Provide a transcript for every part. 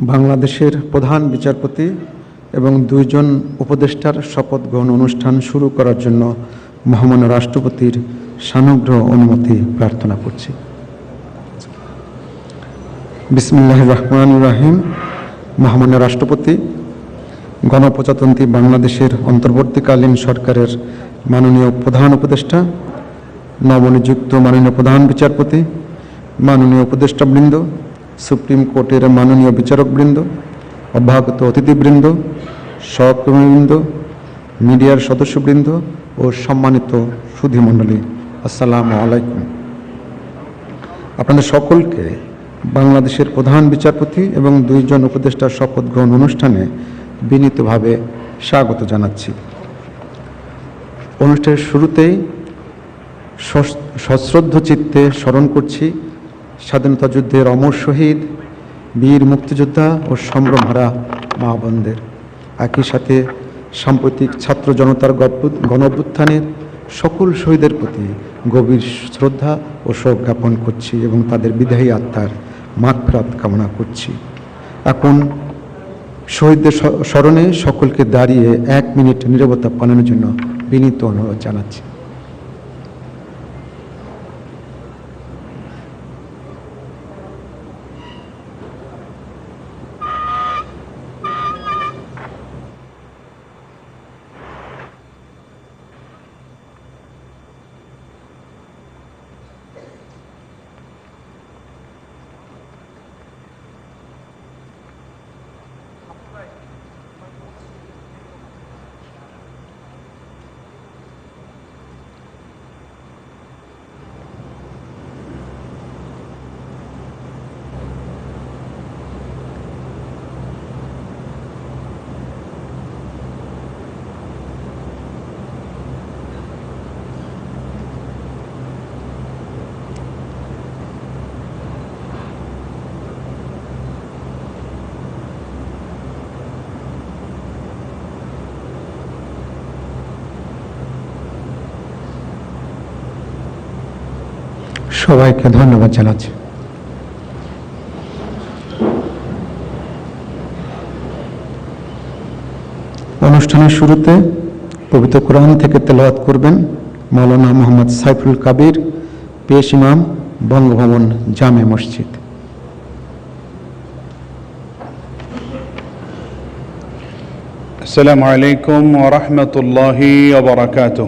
বাংলাদেশের প্রধান বিচারপতি এবং দুইজন উপদেষ্টার শপথ গ্রহণ অনুষ্ঠান শুরু করার জন্য মহামান্য রাষ্ট্রপতির সানুগ্রহ অনুমতি প্রার্থনা করছি। বিসমিল্লাহ রহমান রাহিম। মহামান্য রাষ্ট্রপতি, গণপ্রজাতন্ত্রী বাংলাদেশের অন্তর্বর্তীকালীন সরকারের মাননীয় প্রধান উপদেষ্টা, নবনিযুক্ত মাননীয় প্রধান বিচারপতি, মাননীয় উপদেষ্টাবৃন্দ সুপ্রিম কোর্টের মাননীয় বিচারকবৃন্দ অভ্যাগত অতিথিবৃন্দ সহকর্মীবৃন্দ মিডিয়ার সদস্যবৃন্দ ও সম্মানিত সুধীমণ্ডলী আসসালামু আলাইকুম আপনাদের সকলকে বাংলাদেশের প্রধান বিচারপতি এবং দুইজন উপদেষ্টার শপথ গ্রহণ অনুষ্ঠানে বিনীতভাবে স্বাগত জানাচ্ছি। অনুষ্ঠানের শুরুতেই সশ্রদ্ধ চিত্তে স্মরণ করছি স্বাধীনতা যুদ্ধের অমর শহীদ, বীর মুক্তিযোদ্ধা ও সম্ভ্রমহারা মা বোনদের একই সাথে সাম্প্রতিক ছাত্র জনতার গণ অভ্যুত্থানের সকল শহীদের প্রতি গভীর শ্রদ্ধা ও শোক জ্ঞাপন করছি এবং তাদের বিদায়ী আত্মার মাগফিরাত কামনা করছি। এখন শহীদদের স্মরণে সকলকে দাঁড়িয়ে এক মিনিট নীরবতা পালনের জন্য বিনীত অনুরোধ জানাচ্ছি। সবাইকে ধন্যবাদ জানাচ্ছি অনুষ্ঠানের শুরুতে পবিত্র কোরআন থেকে তেলাওয়াত করবেন মৌলানা মোহাম্মদ সাইফুল কাবির পেশ ইমাম বঙ্গভবন জামে মসজিদ السلام عليكم ورحمة الله وبركاته.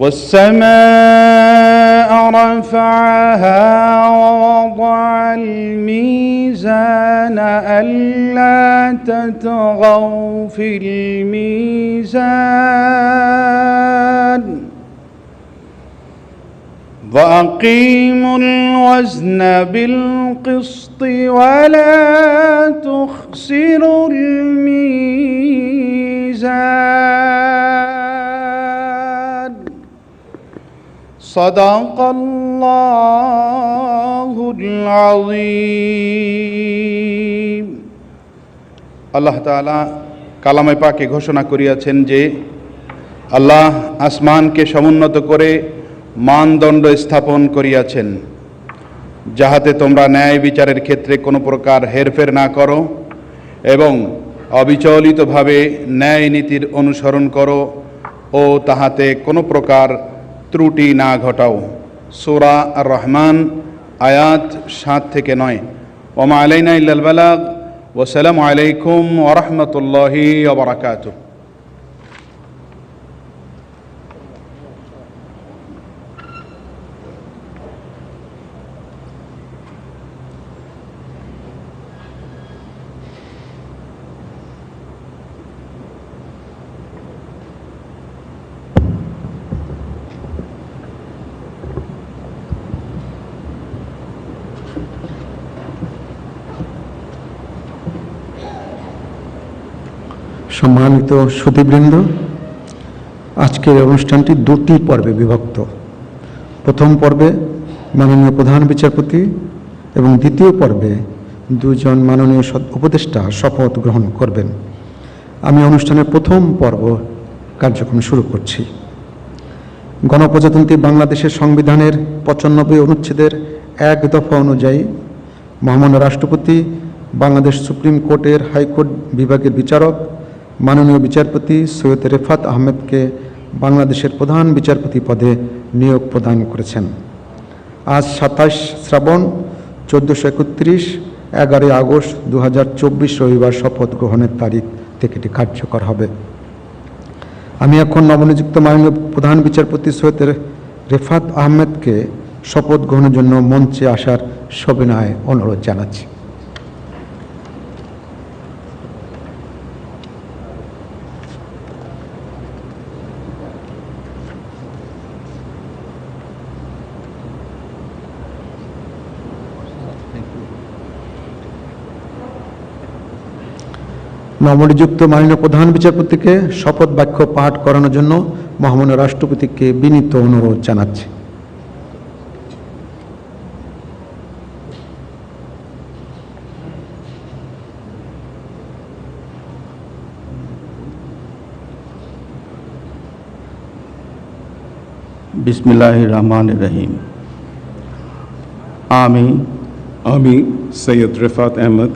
والسماء رفعها ووضع الميزان ألا تطغوا في الميزان. وأقيموا الوزن بالقسط ولا تخسروا الميزان. صدق الله العظيم আল্লাহ তাআলা কালামে পাকে ঘোষণা করিয়াছেন যে আল্লাহ আসমানকে সমুন্নত করে মানদণ্ড স্থাপন করিয়াছেন যাহাতে তোমরা ন্যায় বিচারের ক্ষেত্রে কোনো প্রকার হেরফের না করো এবং অবিচলিতভাবে ন্যায় নীতির অনুসরণ করো ও তাহাতে কোনো প্রকার ত্রুটি না ঘটাও। সোরা আর রহমান আয়াত সাত থেকে নয়। ওমা আলাইনা ইল্লাল বালাগ। ওসালামু আলাইকুম ওরহমতুল্লাহি ওবরাকাতুহ সম্মানিত সুধীবৃন্দ আজকের অনুষ্ঠানটি দুটি পর্বে বিভক্ত। প্রথম পর্বে মাননীয় প্রধান বিচারপতি এবং দ্বিতীয় পর্বে দুজন মাননীয় উপদেষ্টা শপথ গ্রহণ করবেন। আমি অনুষ্ঠানের প্রথম পর্ব কার্যক্রম শুরু করছি। গণপ্রজাতন্ত্রী বাংলাদেশের সংবিধানের পঁচানব্বই অনুচ্ছেদের এক দফা অনুযায়ী মহামান্য রাষ্ট্রপতি, বাংলাদেশ সুপ্রিম কোর্টের হাইকোর্ট বিভাগের বিচারক মাননীয় বিচারপতি সৈয়দ রেফাত আহমেদকে বাংলাদেশের প্রধান বিচারপতি পদে নিয়োগ প্রদান করেছেন। আজ সাতাশ শ্রাবণ চোদ্দোশো একত্রিশ, এগারোই আগস্ট দু হাজার চব্বিশ রবিবার শপথ গ্রহণের তারিখ থেকে এটি কার্যকর হবে। আমি এখন নবনিযুক্ত মাননীয় প্রধান বিচারপতি সৈয়দ রেফাত আহমেদকে শপথ গ্রহণের জন্য মঞ্চে আসার সবিনয় অনুরোধ জানাচ্ছি। নবনিযুক্ত মাননীয় প্রধান বিচারপতিকে শপথ বাক্য পাঠ করানোর জন্য মহামান্য রাষ্ট্রপতিকে বিনীত অনুরোধ জানাচ্ছি। বিসমিল্লাহ রহমান রহিম। আমি আমি সৈয়দ রেফাত আহমদ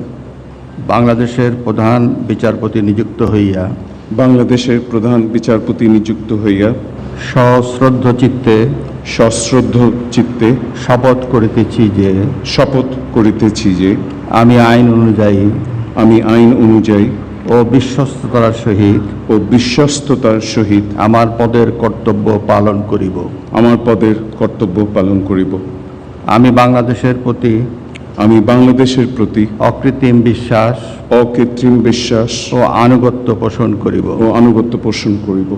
বাংলাদেশের প্রধান বিচারপতি নিযুক্ত হইয়া বাংলাদেশের প্রধান বিচারপতি নিযুক্ত হইয়া সশ্রদ্ধ চিত্তে সশ্রদ্ধ চিত্তে শপথ করিতেছি যে শপথ করিতেছি যে আমি আইন অনুযায়ী আমি আইন অনুযায়ী ও বিশ্বস্ততার সহিত ও বিশ্বস্ততার সহিত আমার পদের কর্তব্য পালন করিব। আমার পদের কর্তব্য পালন করিব। আমি বাংলাদেশের প্রতি আমি বাংলাদেশের প্রতি অকৃত্রিম বিশ্বাস অকৃত্রিম বিশ্বাস ও আনুগত্য পোষণ করিব। ও আনুগত্য পোষণ করিব।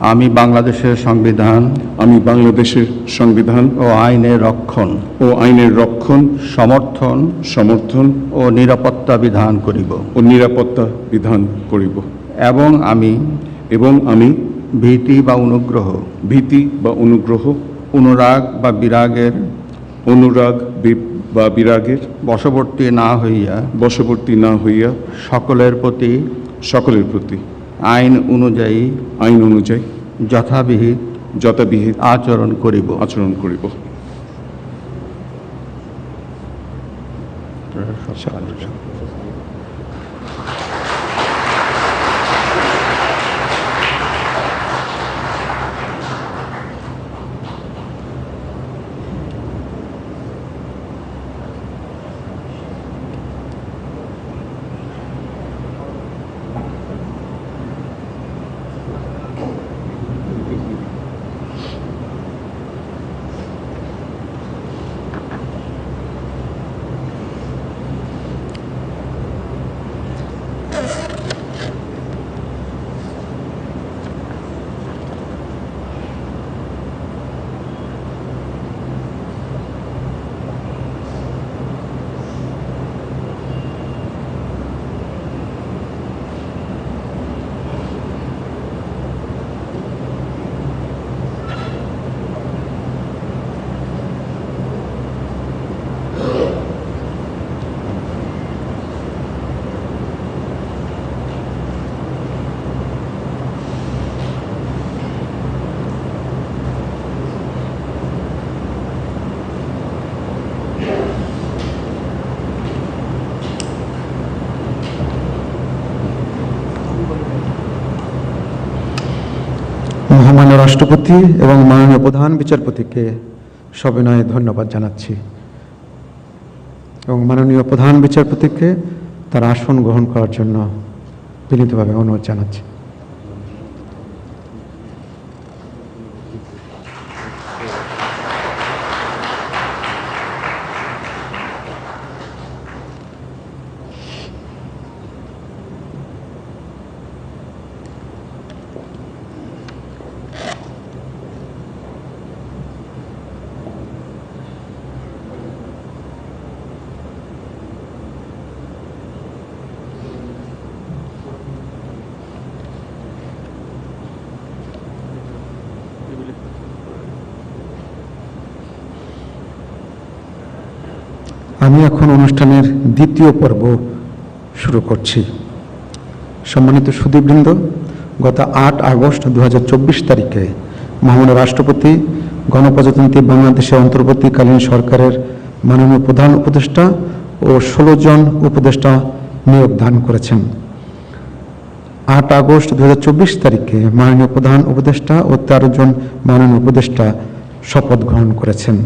আমি বাংলাদেশের সংবিধান আমি বাংলাদেশের সংবিধান ও আইনের রক্ষণ ও আইনের রক্ষণ সমর্থন সমর্থন ও নিরাপত্তা বিধান করিব। ও নিরাপত্তা বিধান করিব। এবং আমি এবং আমি ভীতি বা অনুগ্রহ ভীতি বা অনুগ্রহ অনুরাগ বা বিরাগের অনুরাগ বা বিরাগের। বশবর্তী না হইয়া বশবর্তী না হইয়া সকলের প্রতি সকলের প্রতি আইন অনুযায়ী আইন অনুযায়ী যথাবিহিত যথাবিহিত আচরণ করিব। আচরণ করিব। রাষ্ট্রপতি এবং মাননীয় প্রধান বিচারপতিকে সবিনয়ে ধন্যবাদ জানাচ্ছি এবং মাননীয় প্রধান বিচারপতিকে তার আসন গ্রহণ করার জন্য বিনীতভাবে অনুরোধ জানাচ্ছি। আমি এখন অনুষ্ঠানের দ্বিতীয় পর্ব শুরু করছি। সম্মানিত সুদীপবৃন্দ, গত আট আগস্ট দুহাজার চব্বিশ তারিখে মহামান্য রাষ্ট্রপতি, গণপ্রজাতন্ত্রী বাংলাদেশের অন্তর্বর্তীকালীন সরকারের মাননীয় প্রধান উপদেষ্টা ও ষোলো জন উপদেষ্টা নিয়োগ দান করেছেন। আট আগস্ট দুহাজার চব্বিশ তারিখে মাননীয় প্রধান উপদেষ্টা ও তেরো জন মাননীয় উপদেষ্টা শপথ গ্রহণ করেছেন।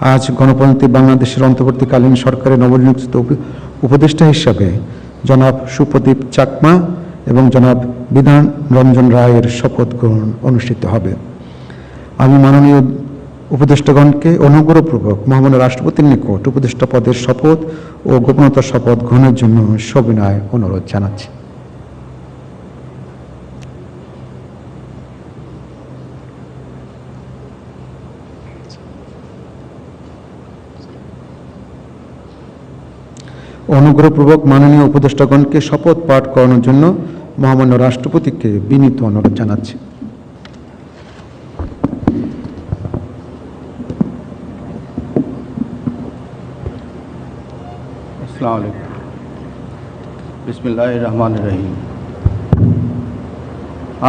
আজ গণপ্রজাতন্ত্রী বাংলাদেশের অন্তর্বর্তীকালীন সরকারের নবনিযুক্ত উপদেষ্টা হিসাবে জনাব সুপ্রদীপ চাকমা এবং জনাব বিধান রঞ্জন রায়ের শপথ গ্রহণ অনুষ্ঠিত হবে। আমি মাননীয় উপদেষ্টাগণকে অনুগ্রহপূর্বক মহামান্য রাষ্ট্রপতির নিকট উপদেষ্টা পদের শপথ ও গোপনতার শপথ গ্রহণের জন্য সবিনয় অনুরোধ জানাচ্ছি। অনুগ্রহপূর্বক মাননীয় উপদেষ্টাগণকে শপথ পাঠ করানোর জন্য মহামান্য রাষ্ট্রপতিকে বিনীত অনুরোধ জানাচ্ছি। আসসালামু আলাইকুম। বিসমিল্লাহ রহমান রহিম।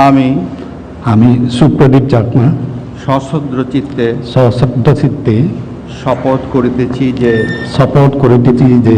আমি আমি সুপ্রদীপ চাকমা। সশ্রদ্র চিত্তে সশব্দ চিত্তে শপথ করিতেছি যে সাপোর্ট করিতেছি যে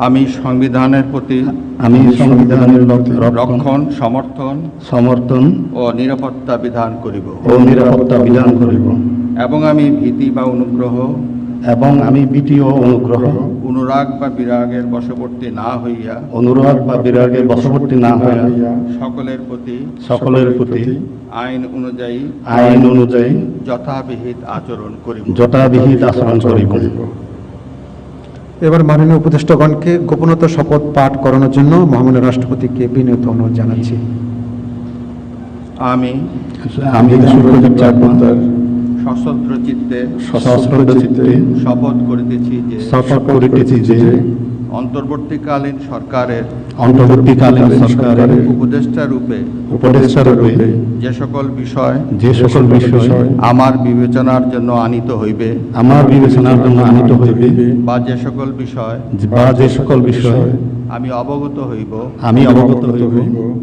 আমি সংবিধানের প্রতি আমি সংবিধানের রক- রক্ষণ সমর্থন সমর্থন ও নিরাপত্তা বিধান করিব। ও নিরাপত্তা বিধান করিব। এবং আমি ভীতি বা অনুগ্রহ এবং আমি বিটিও অনুগ্রহ অনুরাগ বা বিরাগের বশবর্তী না হইয়া অনুরাগ বা বিরাগের বশবর্তী না হইয়া সকলের প্রতি সকলের প্রতি আইন অনুযায়ী আইন অনুযায়ী যথাবিহিত আচরণ করিব। যথাবিহিত আচরণ করিব। এবার মাননীয় উপদেষ্টাগণকে গোপনতা শপথ পাঠ করানোর জন্য মহামান্য রাষ্ট্রপতিকে বিনীত অনুরোধ জানাচ্ছি। আমি আমি সশস্ত্র চিত্তে সশস্ত্র চিত্তে শপথ করিতেছি যে শপথ করিতেছি যে অন্তর্বর্তীকালীন সরকারের অন্তর্বর্তীকালীন সরকারের উপদেষ্টা রূপে উপদেষ্টা রূপে যে সকল বিষয় যে সকল বিষয় আমার বিবেচনার জন্য আনিত হইবে আমার বিবেচনার জন্য আনিত হইবে বা যে সকল বিষয় বা যে সকল বিষয় আমি অবগত হইব আমি অবগত হইব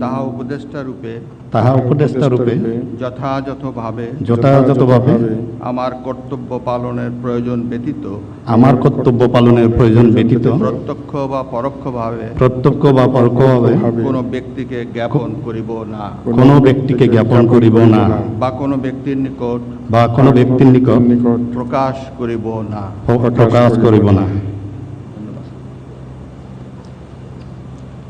তাহা উপদেষ্টা রূপে তাহা উপদেষ্টা রূপে যথাযথভাবে যথাযথভাবে আমার কর্তব্য পালনের প্রয়োজন ব্যতীত আমার কর্তব্য পালনের প্রয়োজন ব্যতীত প্রত্যক্ষ বা পরোক্ষভাবে প্রত্যক্ষ বা পরোক্ষভাবে কোনো ব্যক্তিকে জ্ঞাপন করিব না কোনো ব্যক্তিকে জ্ঞাপন করিব না বা কোনো ব্যক্তির নিকট বা কোনো ব্যক্তির নিকট প্রকাশ করিব না। প্রকাশ করিব না।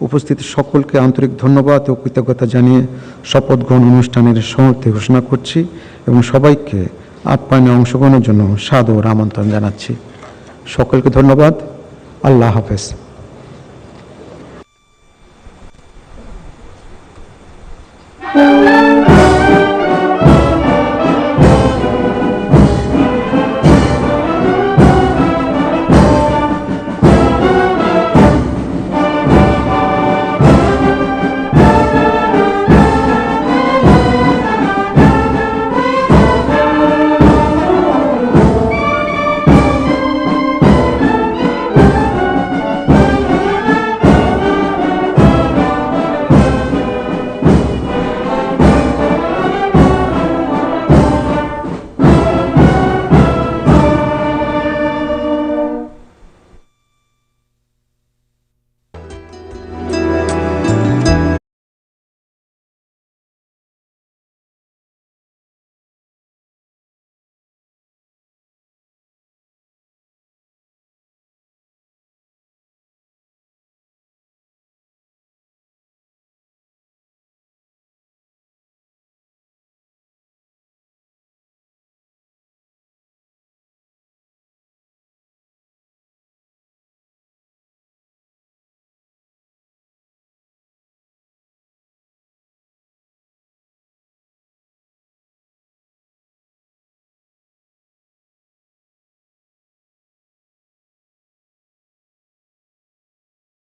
উপস্থিত সকলকে আন্তরিক ধন্যবাদ ও কৃতজ্ঞতা জানিয়ে শপথ গ্রহণ অনুষ্ঠানের সমাপ্তি ঘোষণা করছি এবং সবাইকে আপ্যায়নে অংশগ্রহণের জন্য সাদর আমন্ত্রণ জানাচ্ছি। সকলকে ধন্যবাদ। আল্লাহ হাফেজ।